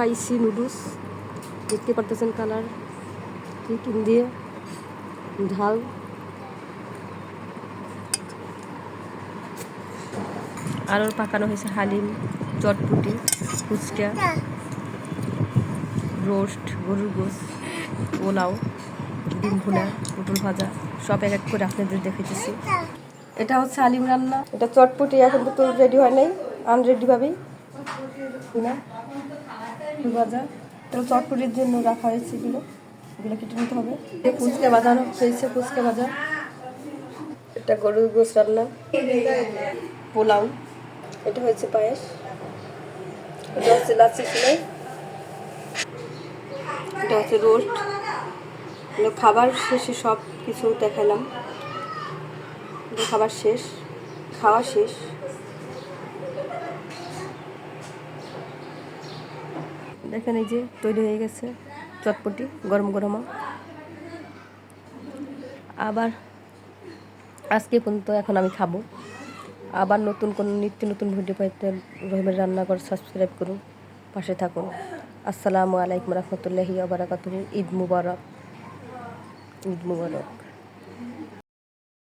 Spicy noodles দেখতে পারতেছেন colour chicken দিয়ে? ঝাল। আরও পাকানো হয়েছে হালিম, চটপুটি, ফুচকা, রোস্ট, গরুর গোস পোলাও, ডিম ভুনা, পটল ভাজা, সব এক এক করে আপনাদের দেখেছি এটা হচ্ছে আলিম রান্না। এটা চটপটি এখন তো রেডি হয় নাই আনরেডি ভাবেই না ফুল ভাজা এটা চটপটির জন্য রাখা হয়েছে এগুলো। এগুলো কেটে নিতে হবে। ফুচকা বাজানো হয়েছে, ফুচকা ভাজা এটা গরুর গোস রান্না। পোলাও। এটা হচ্ছে পায়েস। এটা হচ্ছে লাচ্ছি সিলাই এটা হচ্ছে রোস্ট। খাবার শেষে সব কিছু দেখালাম খাবার শেষ। খাওয়া শেষ। দেখেন এই যে তৈরি হয়ে গেছে চটপটি, গরম গরম আবার আজকে পর্যন্ত এখন আমি খাব। আবার নতুন কোনো নিত্য নতুন ভিডিও পাইতে রহিমের রান্নাঘর সাবস্ক্রাইব করুন, পাশে থাকুন। আসসালামু আলাইকুম রহমতুল্লাহি আবরাকাতুহ ঈদ মুবারক। ঈদ মুবারক।